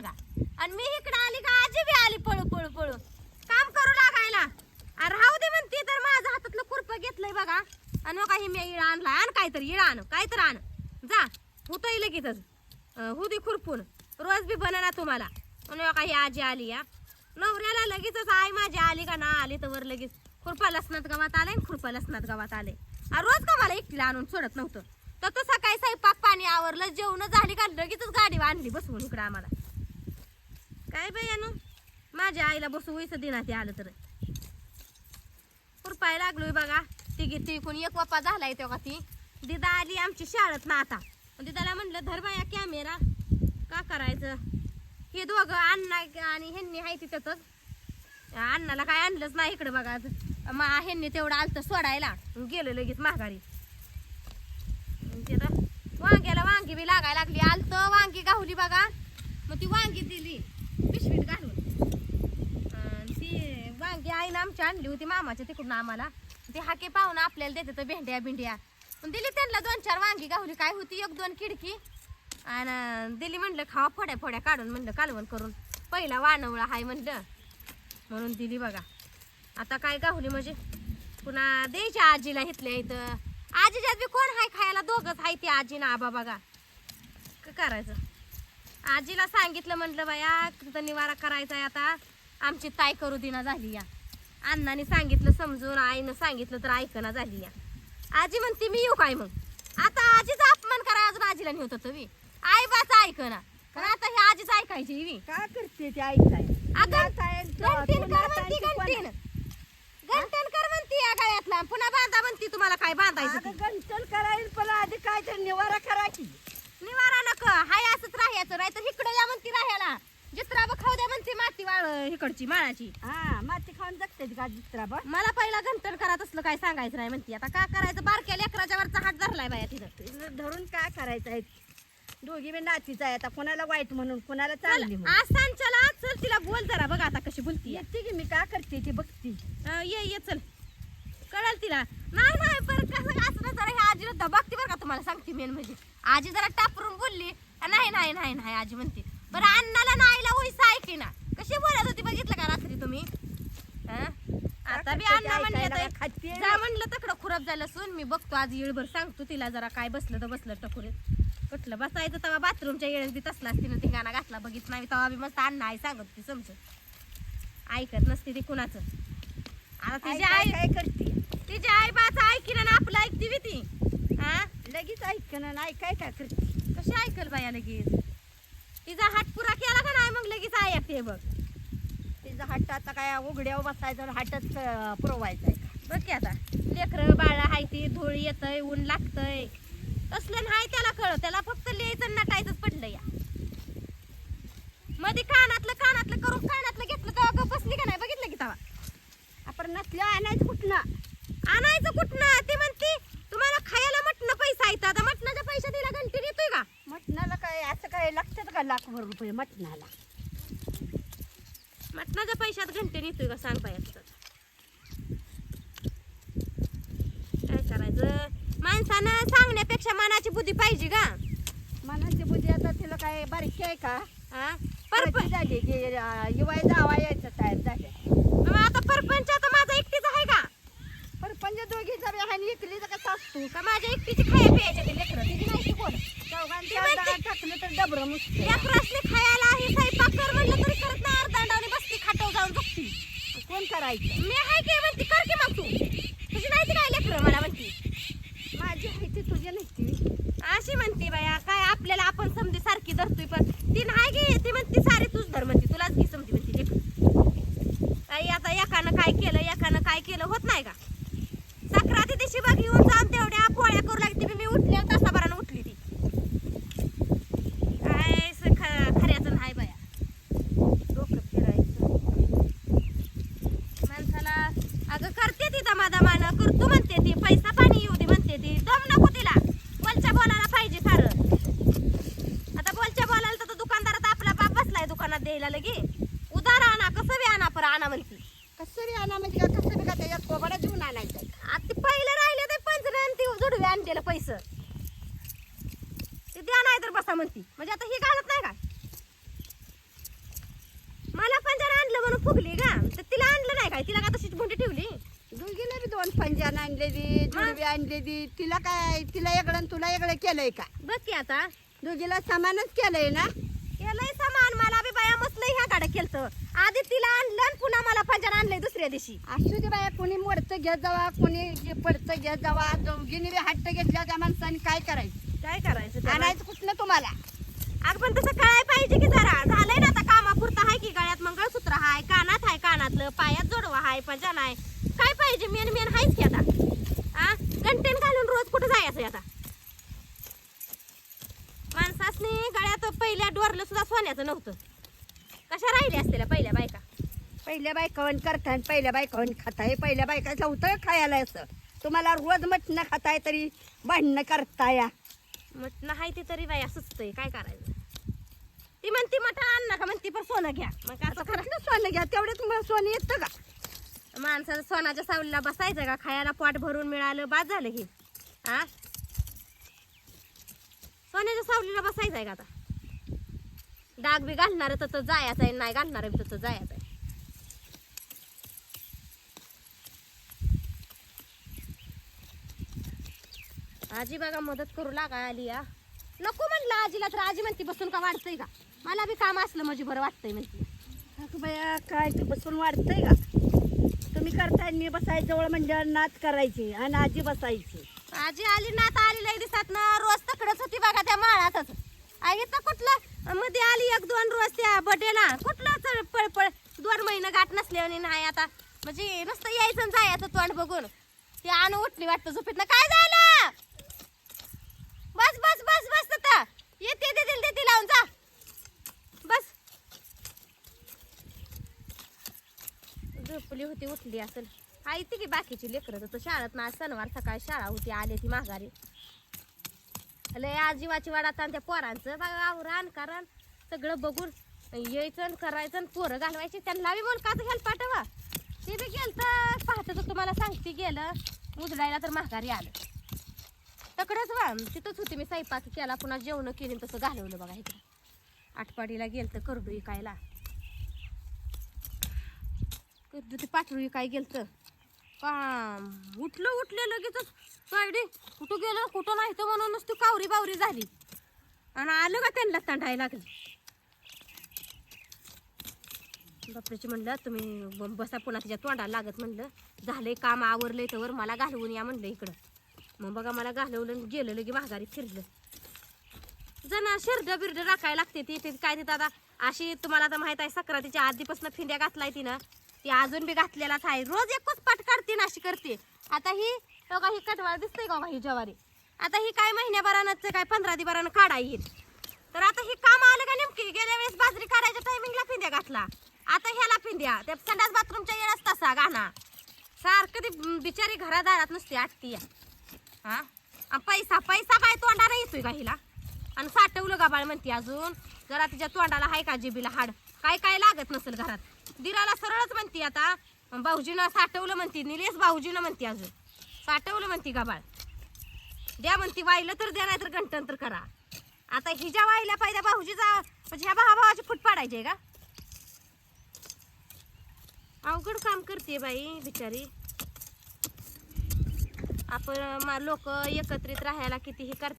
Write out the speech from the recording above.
बघा. आणि मी इकडे आली का आजी बी आली पळू पळू पळू. काम करू लागायला. अरे राहू दे म्हणते तर माझ्या हातातलं खुरप घेतलंय बघा. आणि मग काही मी इळा आणला. आण काहीतरी इळा आण काहीतरी आण. जा होतंय लगेचच. अं, होऊ दे खुरपून. रोज बी बनना तुम्हाला. आणि काही आजी आली या. नवऱ्याला लगेचच आई माझी आली का ना आली तर वर लगेच. खुरपा लसणात गावात आले खुरपा लसणात गावात आले अरे रोज का मला एकटीला आणून सोडत नव्हतं? तर तसं काही स्वयंपाक पाणी आवरलं जेवण झाली का लगेचच गाडी आणली बसवून इकडं आम्हाला. काय बाई माझ्या आईला बसू वैस ते आलं तर. खुरपाय लागलोय बघा. तिघी तिकून एक वप्पा झालाय तेव्हा ती. दिदा आली आमची शाळेत ना आता. म्हणजे दिदाला म्हणलं धर बाया कॅमेरा का करायचं? हे दोघं अण्णा आणि ह्यांनी आहे तिथंच अण्णाला काय आणलंच नाही इकडे बघा. मा ह्यांनी तेवढं आलतं सोडायला. गेलं लगेच माघारी. म्हणजे ते वांग्याला वांगी बी लागायला लागली. आलतं वांगी गावली बघा. मग ती वांगी दिली पिशवीत घालून अन् ती वांगी आमच्या आणली होती मामाच्या तिकडून आम्हाला. ते हाके पाहून आपल्याला देते तर भेंड्या भिंड्या पण दिली त्यांना दोन चार वांगी गावली. काय होती? एक दोन खिडकी. आणि दिली म्हणलं खावा फोड्या फोड्या काढून म्हणलं कालवण करून. पहिला वानवळा हाय म्हणलं. म्हणून दिली बघा. आता काय गावली म्हणजे? पुन्हा द्यायच्या आजीला इथल्या इथं. आजीच्यात बी कोण हाय खायला? दोघंच हाय ती आजी ना आबा बघा. करायचं. आजीला सांगितलं म्हटलं बाया तिथं निवारा करायचा आहे आता. आमची ताई करू दिना झाली या. अण्णाने सांगितलं समजून आईनं सांगितलं तर ऐकना झाली या. आजी म्हणते मी येऊ काय मग? आता आजीचा अपमान करा अजून आजीला नेत होतं मी. आई बाचा ऐकना. पण आता हे आजीच ऐकायची मी. का करते ते आहे अगं कर म्हणती कर म्हणती या गळ्यातला. पुन्हा बांधा म्हणती तुम्हाला काय बांधायचं ते. गंटन करायला पण आधी काय तर निवारा करा की. निवारा नक. हाय असंच राहायचं. नाही तर इकडे या म्हणती राहायला. जित्रा बघ खाऊ द्या म्हणती माती वाळ इकडची माळाची. हा माती खाऊन जगते का दुसरा बा? मला पहिला घंटन करा तसलं काय सांगायचं नाही म्हणती. आता का करायचं? बारक्या लेकराच्या वरचा हात धरलाय बाया तिथं. धरून काय करायचं आहे? दोघी बी नातीच आहे. आता कोणाला वाईट म्हणून कोणाला चल, चांगली म्हणून? आज सांच्याला चल तिला बोल जरा बघ आता कशी बोलती. येते की मी का करते ती बघती? ये ये चल. कळल तिला? नाही नाही पर कसं असं ना जरा ह्या आजीला दबागते बरं का तुम्हाला सांगते मेन म्हणजे. आजी जरा टापरून बोलली. "अ, नाही नाही नाही नाही आजी म्हणते. बरं अण्णाला नाईला उईसा ऐके ना. कशी बोलत होती बघितलं का रात्री तुम्ही? हं? आता बी अण्णा म्हणले तर का खाते? जा म्हणलं तकडं खुरप झालं सून मी बघतो आज येळभर सांगतो तिला जरा काय बसलं तर बसलं टकुरीत. कुठलं बसायचं तेव्हा बाथरूमच्या येळेस बी तसलाच तिनं ठिकाणा घातला बघित नाही तेव्हा बी मस्त अण्णा आई सांगत ती समजत ऐकत नसते ती कुणाचं. आता तिची आई काय करते तिची आई बाचा ऐकीन ना आपलं ऐकती बी ती. हा? लगेच ऐकणं नाही काय काय करते कशी ऐकल बाया लगेच? तिचा हात पुरा केला का नाही मग लगेच ऐकते बघ. तिचा हात आता काय उघड्यावर बसायचं हातच अं, पुरवायचा बघ की आता लेकरं बाळ हाय ती धूळ येतय ऊन लागतय. तसलं नाही त्याला कळ त्याला फक्त लिहायचं नटायचंच पडलं या. मध्ये कानातलं कानातलं करून कानातलं घेतलं तेव्हा गप्प बसली का नाही बघितलं की तेव्हा आपण नसल्या आणायचं कुठनं आणायचं कुठनं ती म्हणती तुम्हाला खायला मटणं पैसा येतं आता मटणाच्या पैसा तिला घंटी येतोय का मटणाला काय असं काय लागतात का लाखभर रुपये मटणाला. मटणाच्या पैशात घंटे नेतोय का सांग तुझं काय करायचं? माणसानं सांगण्यापेक्षा मनाची बुद्धी पाहिजे का मनाची बुद्धी आता तिला काय बारीक आहे का? हा? परप परपंच झाली की युवाय जावा यायचं तयार झाले आता परपंच आता माझा एकटीच आहे का परपंच दोघी जर हानी इकली तर कसा असतो का माझ्या एकटीची खाया प्यायचे ते लेकरं तिची नाही ती कोण चौघांच्या ती म्हणते- डाळ टाकलं तर डबरं मुसतं. लेकरासनी खायला ही स्वयंपाक कर म्हणलं तरी करत नाही अर्धांडावणी बसती खाटव जाऊन झोपती कोण करायचं मी आहे की म्हणती कर की मग तू तुझी नाही ती काय लेकरं मला म्हणती माझी आहे ती तुझी नाही ती अशी म्हणते बाया? काय आपल्याला आपण समजू सारखी धरतोय पण ती नाही गे ती म्हणते सारी तूच धर म्हणते तुलाच घे समधी म्हणते लेकरं. आई आता एकानं काय केलं एकानं काय केलं होत नाही का सक्राती दिवशी बघ येऊन जाऊन तेवढ्या पोळ्या करू लागते मी उठल्या तासाभरानं उठली ती काय स- ख- खऱ्याचं नाही बाया डोकं फिरायचं माणसाला अगं करते ती दमादमानं करतो म्हणते ती पैसा पाणी येऊ दे म्हणते ती दम नको तिला बोलच्या बोलायला पाहिजे सारं आता बोलच्या बोलायला तर तो दुकानदारात आपला बाप बसलाय दुकानात द्यायला लगे उधार आणा कसं बी आणा पर आणा म्हणती कसं बी आणा म्हणजे का कसं बी का त्याच्यात कोबडा घेऊन आणायचं आहे. आता ते पहिलं राहिले ते पंचने आणि ती जुडवे आणलेलं पैसे ते द्या नाही तर बसा म्हणती म्हणजे आता ही घालत नाही काय? मला पंजरा आणलं म्हणून फुगली का? तर तिला आणलं नाही काय? तिला का तशीच गुंडी ठेवली? दोघीला बी दोन पंजान आणलेली जुडवी आणलेली तिला काय तिला आणि तुला वेगळं केलंय का? बघ की आता. दोघीला समानच केलंय ना? केलंय समान. मला बी बाया मस्त ह्या गाड्या केलतं. आधी तिला आणलं आणि पुन्हा मला पंजरा आणलंय दुसऱ्या दिवशी. असू दे बाया कोणी मोडतं घेत जावा कोणी पडतं घेत जावा. दोघीने बी हट्ट घेतल्या त्या माणसाने. काय करायचं? काय करायचं? आणायचं कुठलं तुम्हाला? अगं पण तसं कळाय पाहिजे की जरा. झालंय ना आता कामापुरतं हाय की गळ्यात मंगळसूत्र हाय कानात हाय कानातलं पायात जोडवा हाय पंजान हाय काय पाहिजे? मेन मेन हायच की आता. आ? कंटेन घालून रोज कुठं जायचं आता? माणसासनी गळ्यात पहिल्या डोरलं सुद्धा सोन्याचं नव्हतं. कशा राहिल्या असलेल्या पहिल्या बायका? पहिल्या बायकावन करताय पहिल्या बायकावन खाताय पहिल्या बायकाचं होतं खायला असं. तुम्हाला रोज मटणं खाताय तरी भांडणं करताय. मटणं हाय ती तरी बाया सुचतंय काय करायचं? ती म्हणती मटण आण नका म्हणती पण सोनं घ्या. मग आता असं खरं सोनं घ्या? तेवढ्यात मग सोनं येतं का? माणसाचं सोनाच्या सावलीला बसायचं का? खायला पोट भरून मिळालं बाद झालं की. हा सोन्याच्या सावलीला बसायचंय का आता? डाग बी घालणार तर जायचं आहे. नाही घालणार तर जायचं आहे. आजी बघा मदत करू लागा आली या नको म्हणलं आजीला तर आजी म्हणते बसून का वाढतंय का? मला बी काम असलं म्हणजे बरं वाटतंय म्हणते अगं बाया काय ते बसून वाढतंय का? तुम्ही करताय मी बसाय जवळ म्हणजे नाच करायची आणि आजी बसायची. आजी आली ना आता आली लई दिसात ना रोज तकडच होती बघा त्या माळातच. आई तर कुठलं? मध्ये आली एक दोन रोज त्या बडेला कुठलं चल पळपळ? दोन महिने गाठ नसल्याने नाही आता. म्हणजे नुसतं यायचं जायचं तोंड बघून. ती आणू उठली वाटतं झोपेत काय झालं बस बस बस बस आता येते देतील देते लावून जा बस झोपली होती उठली असेल. आई ती की बाकीची लेकरं तर शाळेत ना शनिवार सकाळी शाळा होती आले ती माघारी. लय आजीवाची वाडात आणि त्या पोरांचं बघा आवरान कारण सगळं बघून यायचं करायचं आणि पोरं घालवायची. त्यांना बी बोल का हेल्प पाठवा. ते बी गेलं तर पाहतं तर तुम्हाला सांगते गेलं. उजडायला तर माघारी आलं. तकडंच वा तिथंच होती मी स्वयंपाक केला पुन्हा जेवणं केली तसं घालवलं बघा इकडं. आठपाडीला गेलं तर करडू इकायला. ते पाठरू काय गेलं तर काम. उठलं उठलं लगेचच. सायडी कुठं गेलं कुठं नाही तर म्हणूनच तू कावरी बावरी झाली. आणि आलं का त्यांना तंडायला लागली? बापरेची म्हणलं तुम्ही बसा पुन्हा तिच्या तोंडाला लागत म्हणलं. झालंय काम आवरलंय तर मला घालवून या म्हणलं इकडं. मग बघा मला घालवलं गेलं लगे माघारी फिरलं. जण शिरड बिरड राखायला लागते ती ते काय तिथं आता अशी तुम्हाला आता माहीत आहे सक्रातीच्या आधीपासून फिंड्या घातलाय तिनं. ती अजून बी घातलेलाच आहे. रोज एकच पट काढते ना अशी करते. आता ही बघा ही कटवाळ दिसते का ही ज्वारी? आता ही काय महिन्याभरानं काय पंधरा दिवसानं काढा येईल. तर आता ही काम आलं का नेमकी? गेल्या वेळेस बाजरी काढायच्या टायमिंगला फिंद्या घातला. आता ह्याला फिंद्या. त्या संडास बाथरूमच्या येळाच तसा गाणा सारखं ती बिचारी घरादारात नुसती आटती या हा पैसा पैसा काय तोंडाला येतोय का हिला. आणि साठवलं गाबाळ म्हणते अजून? जरा तिच्या तोंडाला हाय का जिबीला हाड? काय काय लागत नसेल घरात? दिराला सरळच म्हणते आता. अन भाऊजीनं साठवलं म्हणते निलेश भाऊजीनं म्हणते अजून. साठवलं म्हणते गाबाळ द्या म्हणते वाहिलं तर द्या नाही तर गंटन करा. आता हिच्या वाहिल्या पाहिजे भाऊजीचा म्हणजे ह्या भावा भावाची फुट पाडायची का? अवघड काम करते बाई बिचारी. आपण लोक एकत्रित राहायला किती हे करतात.